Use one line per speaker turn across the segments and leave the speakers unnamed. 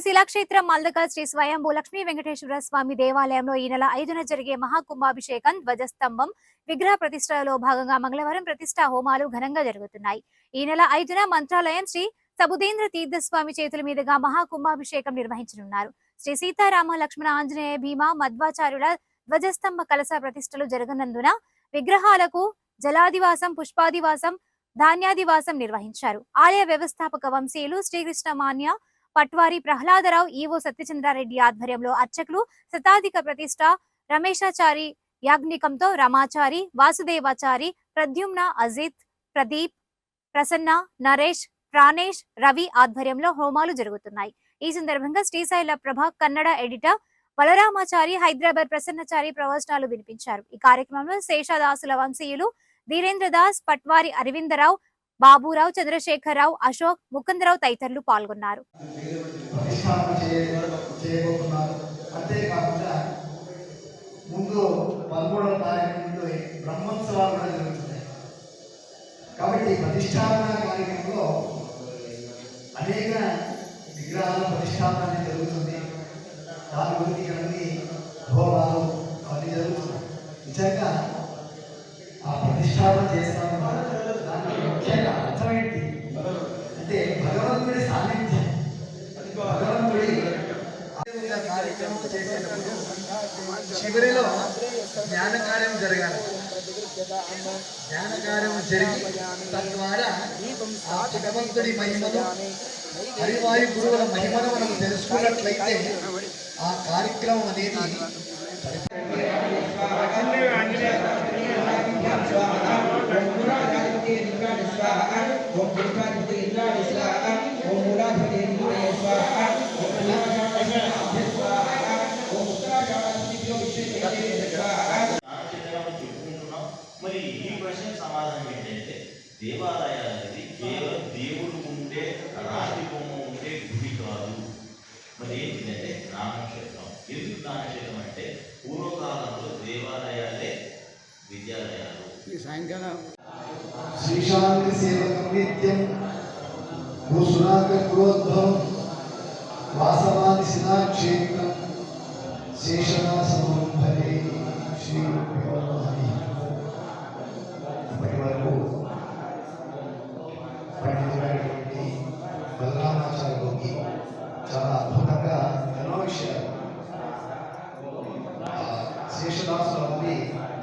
శ్రీ శిలాక్షేత్రం మల్దక శ్రీ స్వయంభూ లక్ష్మీ వెంకటేశ్వర స్వామి దేవాలయంలో ఈ నెల ఐదున జరిగే మహాకుంభాభిషేకం ధ్వజస్తంభం విగ్రహ ప్రతిష్టలో భాగంగా మంగళవారం ప్రతిష్టా హోమాలు ఘనంగా జరుగుతున్నాయి. ఈ నెల ఐదున మంత్రాలయం శ్రీ సబుదేంద్ర తీర్థస్వామి చేతుల మీదుగా మహాకుంభాభిషేకం నిర్వహించనున్నారు. శ్రీ సీతారామ లక్ష్మణ ఆంజనేయ భీమ మధ్వాచార్యుల ధ్వజస్తంభ కలస ప్రతిష్టలు జరగనందున విగ్రహాలకు జలాదివాసం పుష్పాదివాసం ధాన్యాదివాసం నిర్వహించారు. ఆలయ వ్యవస్థాపక వంశీయులు శ్రీకృష్ణ మాన్య పట్వారి ప్రహ్లాదరావు ఈవో సత్యచంద్రారెడ్డి ఆధ్వర్యంలో అర్చకులు శతాధిక ప్రతిష్ట రమేశాచారి యాజ్ఞికంతో రమాచారి వాసుదేవాచారి ప్రద్యుమ్న అజిత్ ప్రదీప్ ప్రసన్న నరేష్ ప్రాణేష్ రవి ఆధ్వర్యంలో హోమాలు జరుగుతున్నాయి. ఈ సందర్భంగా శ్రీశైల ప్రభ కన్నడ ఎడిటర్ బలరామాచారి హైదరాబాద్ ప్రసన్నచారి ప్రవచనాలు వినిపించారు. ఈ కార్యక్రమంలో శేషదాసుల వంశీయులు ధీరేంద్ర దాస్ పట్వారి అరవిందరావు బాబురావు చంద్రశేఖరరావు అశోక్ ముకుందరావు తదితరులు పాల్గొన్నారు.
ప్రతిష్టాపన ముందు పదమూడవ తారీఖు ముందు బ్రహ్మోత్సవాలు కూడా జరుగుతున్నాయి. కాబట్టి ప్రతిష్టాపన చివరిలో జ్ఞాన కార్యం జరగాలి. జ్ఞాన కార్యం జరిగి తద్వారా ఆ భగవంతుడి మహిమను హరివాయు గురువుల మహిమను మనం తెలుసుకున్నట్లయితే ఆ కార్యక్రమం అనేది
నామచిత్రాలు మరి ఈ ప్రశ్న సమాధానం ఏంటంటే దేవాలయాలు అనేది కేవలం దేవుడు ఉండే రాతి బొమ్మ ఉండే గుడి కాదు. మరి ఏంటిదంటే నామక్షేత్రం ఎందుకు నామక్షేత్రం అంటే పూర్వకాలంలో దేవాలయాలే విద్యాలయాలు.
శ్రీశాంతి సేవకం నిత్యం భూసునాక కులోద్భవం వాసవాది శిలాక్షేత్రం భరే శ్రీ శేషదాసుల వారి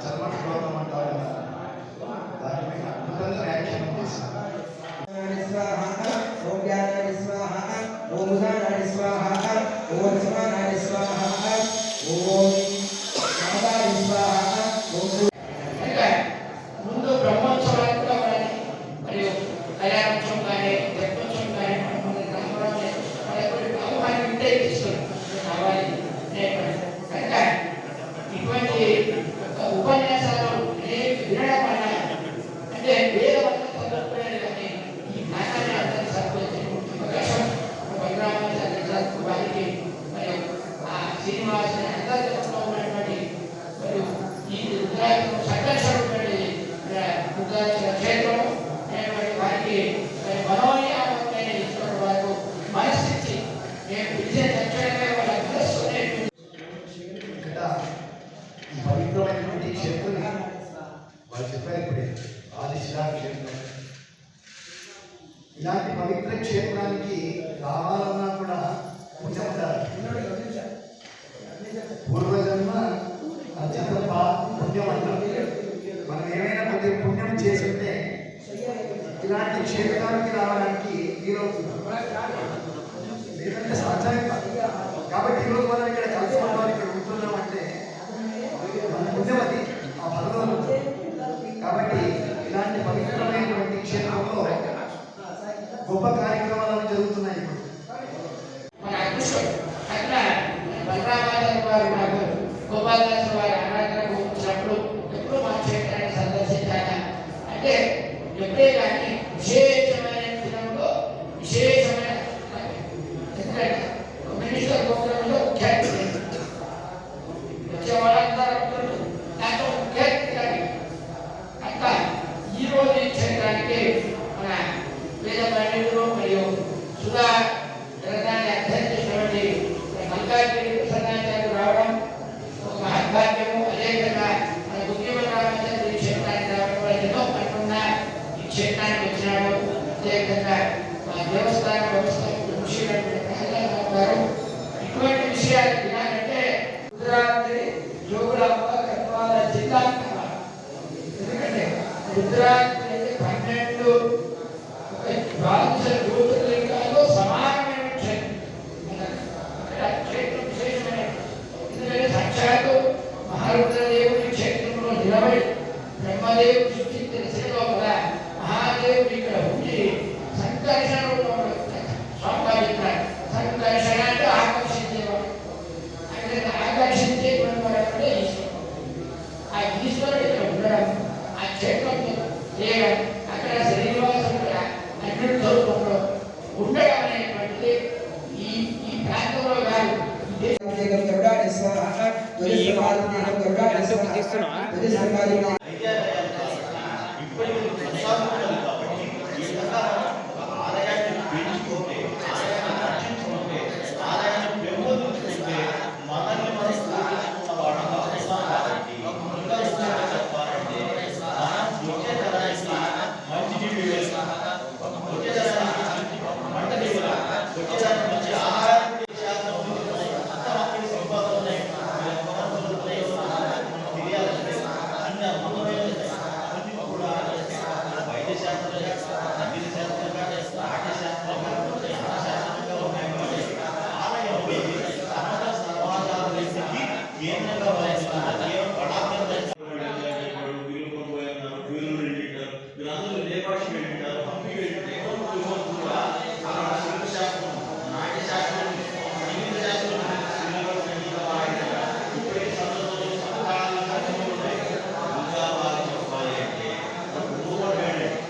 చర్మ శ్లోకం అంటారు కదా, దానిపై అద్భుతంగా వ్యాఖ్యానం చేశారు
ఓం జ్ఞానాయ స్వాహ ఓం ఉదానాయ స్వాహ ఓం సమానాయ స్వాహ ఓం నాదాయ స్వాహ ఓం
అంటే ముందు బ్రహ్మోత్సవాలకు కూడా మనకి మరియు కళ్యాణోత్సవం కానీ తెప్పోత్సవం కానీ మనం మన గ్రామంలో మనకి ఆహ్వానం
ఇలాంటి పవిత్ర క్షేత్రానికి రావాలన్నా కూడా పుణ్యం పూర్వజన్మ అత్యంత పుణ్యం అంటారు. మనం ఏమైనా కొద్దిగా పుణ్యం చేస్తుంటే ఇలాంటి క్షేత్రానికి రావడానికి వీలవుతుంది లేదంటే సాధ్యం కాబట్టి ఈరోజు మనం ఇక్కడ కలిసి ఉన్నాం ఇక్కడ ఉంటున్నామంటే మన పుణ్యం అది ఆ భగవంతుడు గొప్ప కార్యక్రమాలు జరుగుతున్నాయి ఇప్పుడు.
మన అదృష్టం అట్లా బలరామాచార్య వారు నాకు గోపాలదాసు వారి ఆరాధనకు వచ్చినప్పుడు ఎప్పుడు మా క్షేత్రాన్ని సందర్శించాక. అంటే ఎప్పుడే కానీ మహాదేవుడు సృష్టించిన శిలో కూడా మహాదేవుడు ఇక్కడ ఉండి సంకర్షణ
స్వాహ ధ్వజస్తంభాభిషేకం గరుడాయ